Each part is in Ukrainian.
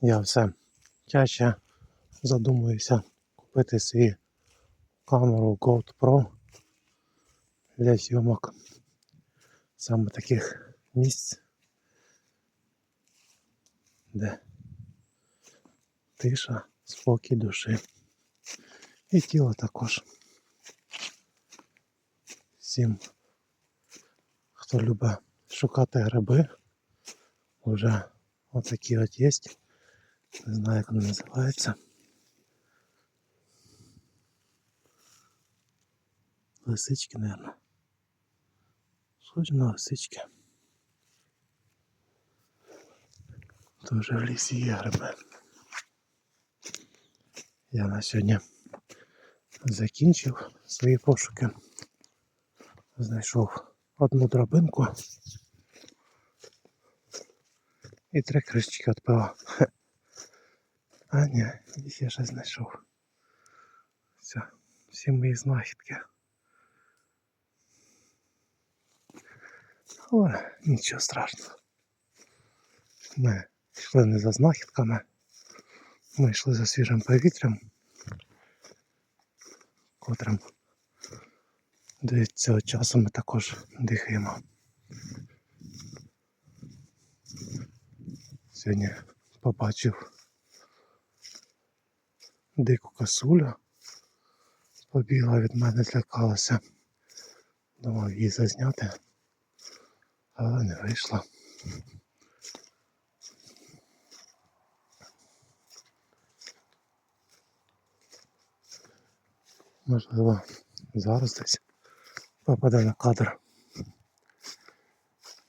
я все чаще задумуюся купити свій камеру GoPro для зйомок саме таких місць, де тиша, спокій душі і тіло також. Всім, хто любить шукати гриби, вже отакі от є. Не знаю, як вони називаються. Лисички, мабуть. Схоже на лисички. Тоже в лісі є гриби. Я на сьогодні закінчив свої пошуки. Знайшов одну драбинку і три кришечки від пива. А ні, і ще знайшов. Все, всі мої знахідки. Але нічого страшного. Ми йшли не за знахідками, ми йшли за свіжим повітрям, котрим до цього часу ми також дихаємо. Сьогодні побачив дику косулю. Побігла від мене, злякалася. Думав її зазняти, але не вийшло. Можливо, зараз десь попаде на кадр.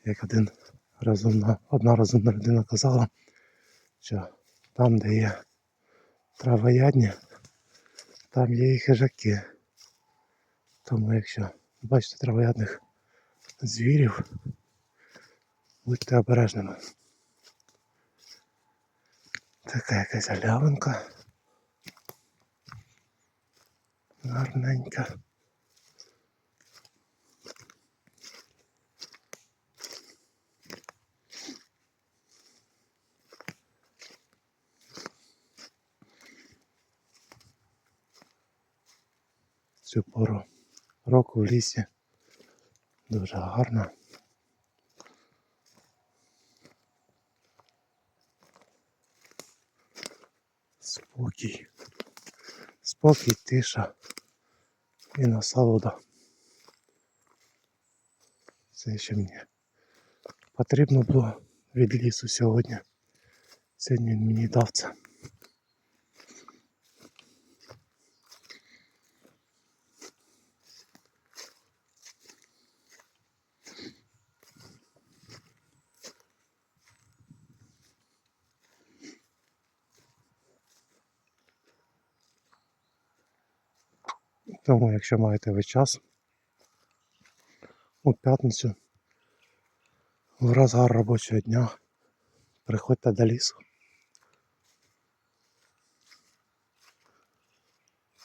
Як один розумна, одна розумна людина казала, що там, де є травоядні, там є і хижаки. Тому якщо бачите травоядних звірів, будьте обережними. Така якась галявинка. Гарненька. Цю пору року в лісі дуже гарно. Спокій. Спокій, тиша і насолода. Це що мені потрібно було від лісу сьогодні. Сьогодні він мені дав це. Тому, якщо маєте ви час у п'ятницю в розгар робочого дня приходьте до лісу.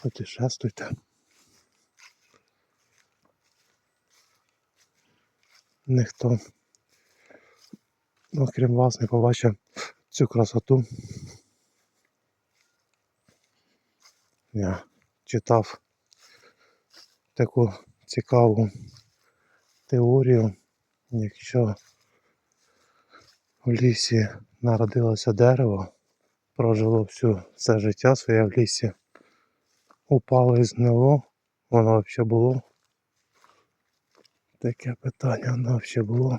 Путешествуйте. Ніхто, окрім вас, не побачить цю красоту. Я читав таку цікаву теорію, якщо в лісі народилося дерево, прожило всю все життя своє в лісі, упало і знило, воно взагалі було. Таке питання, воно взагалі було.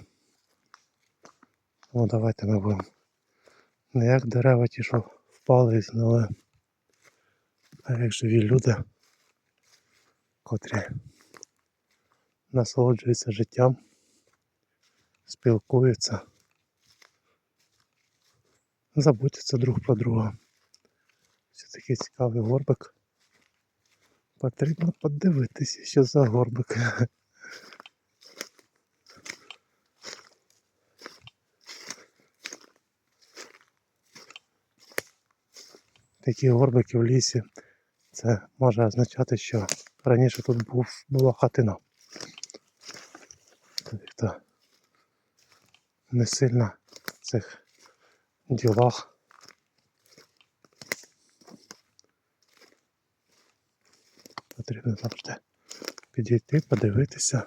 Ну давайте ми будемо. Не як дерева ті, що впали і знили, а як живі люди котрі насолоджуються життям, спілкуються, забудьться друг про друга. Це такий цікавий горбик. Потрібно подивитися, що за горбик. Такі горбики в лісі. Це може означати, що Раніше тут був, була хатина. Тобто не сильно в цих ділах. Потрібно завжди підійти, подивитися.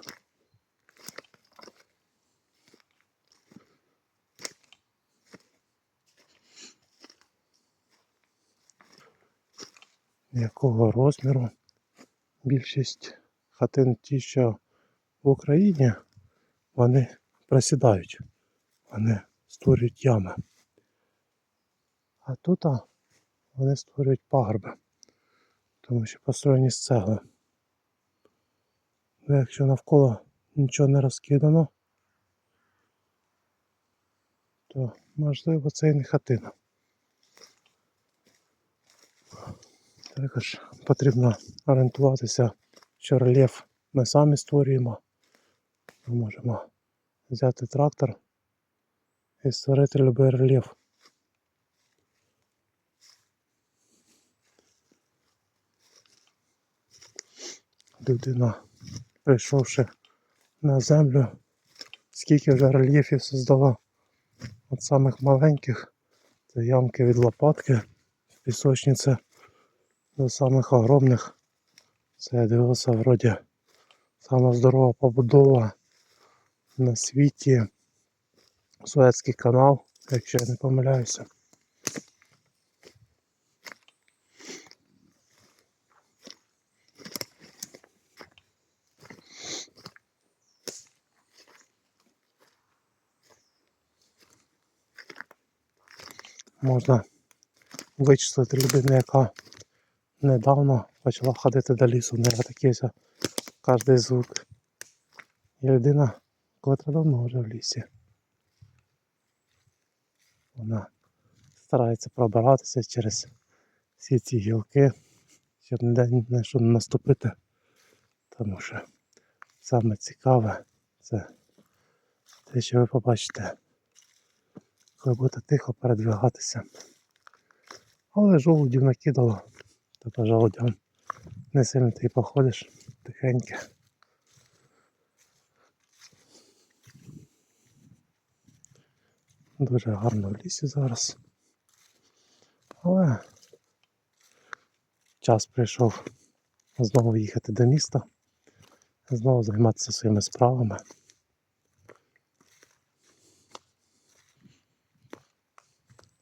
Якого розміру? Більшість хатин ті, що в Україні, вони просідають, вони створюють ями. А тут вони створюють пагорби, тому що построєні з цегли. Ну, якщо навколо нічого не розкидано, то можливо це і не хатина. Також потрібно орієнтуватися, що рельєф ми самі створюємо. Ми можемо взяти трактор і створити будь-який рельєф. Людина, прийшовши на землю, скільки вже рельєфів создала від самих маленьких, це ямки від лопатки в до самих огромних. Це я дивився вроді сама здорова побудова на світі. Суецький канал, якщо я не помиляюся. Можна вичислити людину, яка недавно почала ходити до лісу, в неї такий кожний звук. І людина, котра давно вже в лісі. Вона старається пробиратися через всі ці гілки, щоб ні на що не наступити. Тому що саме цікаве це те, що ви побачите, коли будете тихо передвигатися. Але жолудів накидало, по жолудям не сильно ти походиш тихенько. Дуже гарно в лісі зараз. Але час прийшов знову їхати до міста, знову займатися своїми справами.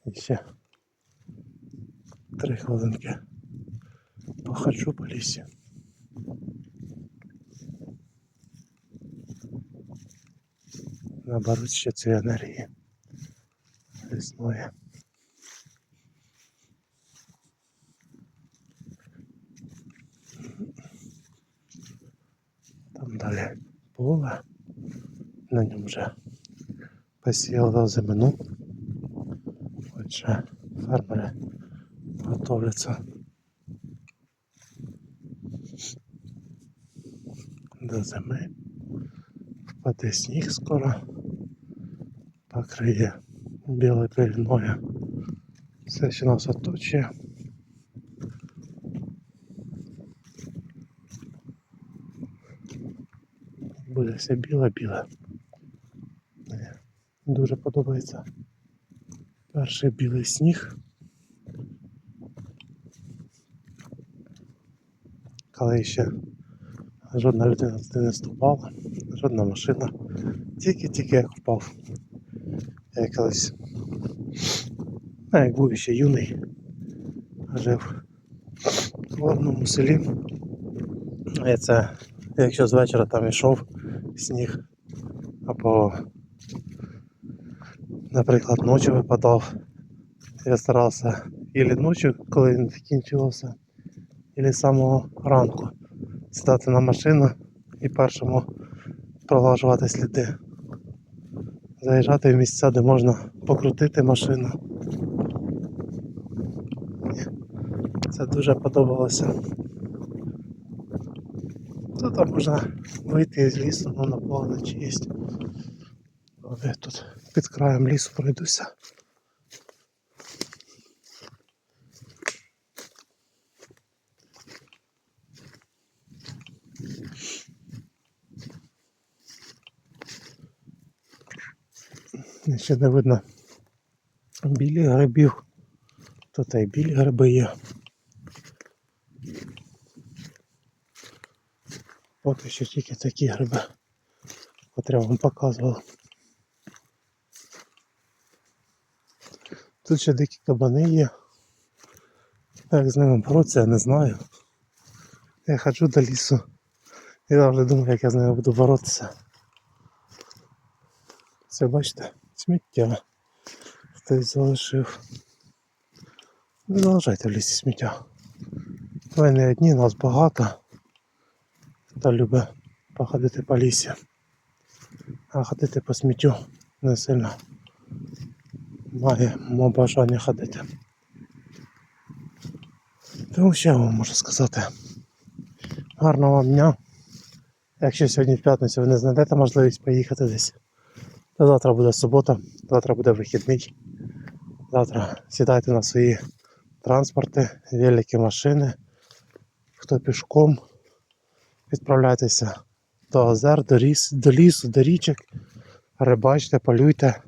І ще три хвилинки походжу по лісі. Наберуть ще цієї енергії лісної. Там далі поле, на ньому вже посіяли озимину. Отже, фермери готовляться До зими. Впаде сніг скоро, покриє білою пеленою. Все, що нас оточує. Буде все біле-біле. Дуже подобається перший білий сніг. Коли ще жодна людина туди не ступала, жодна машина. Тільки-тільки як впав. Я колись, ну, як був ще юний, жив в одному селі. І це, якщо з вечора там йшов сніг, або, наприклад, ночі випадав, я старався ілі ночі, коли він закінчувався, ілі з самого ранку сідати на машину і першому пролажувати сліди. Заїжджати в місця, де можна покрутити машину. Це дуже подобалося. Там можна вийти з лісу, ну на поле чиїсть. Я тут під краєм лісу пройдуся. Ще не видно білі грибів. Тут і білі гриби є. Поки що тільки такі гриби, котрі я вам показував. Тут ще дикі кабани є. Як з ними боротися, я не знаю. Я ходжу до лісу. І завжди думаю, як я з ними буду боротися. Це бачите, сміття. Хтось залишив. Не залишайте в лісі сміття. Ви не одні, нас багато. Хто любить походити по лісі. А ходити по сміттю не сильно маємо бажання ходити. Тому що я вам можу сказати. Гарного вам дня. Якщо сьогодні в п'ятницю ви не знайдете можливість поїхати десь, то завтра буде субота, завтра буде вихідний. Завтра сідайте на свої транспорти, великі машини, хто пішком, відправляйтеся до озер, до, ліс, до лісу, до річок, рибачте, полюйте,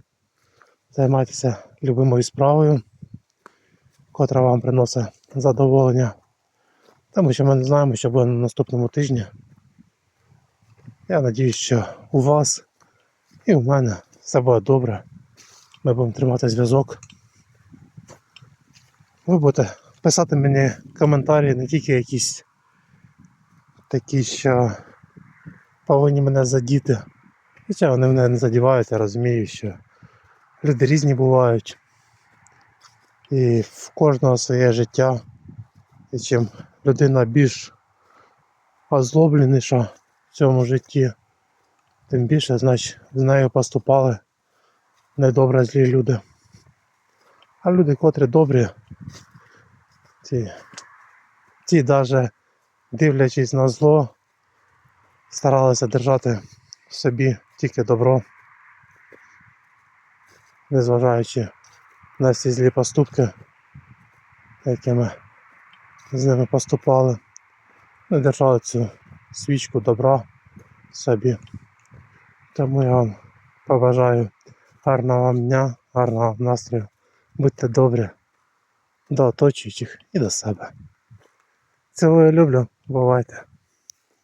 займайтеся любимою справою, котра вам приносить задоволення. Тому що ми не знаємо, що буде на наступному тижні. Я надіюсь, що у вас і у мене все буде добре. Ми будемо тримати зв'язок. Ви будете писати мені коментарі, не тільки якісь такі, що повинні мене задіти. Хоча вони мене не задівають, я розумію, що люди різні бувають. І в кожного своє життя. І чим людина більш озлобленіша в цьому житті, тим більше, значить, з нею поступали недобре злі люди. А люди, котрі добрі, ті, ті навіть дивлячись на зло, старалися держати в собі тільки добро, незважаючи на всі злі поступки, якими з ними поступали, не держали цю свічку добра собі. Тому я вам побажаю гарного вам дня, гарного вам настрою. Будьте добрі до оточуючих і до себе. Цілую люблю, бувайте.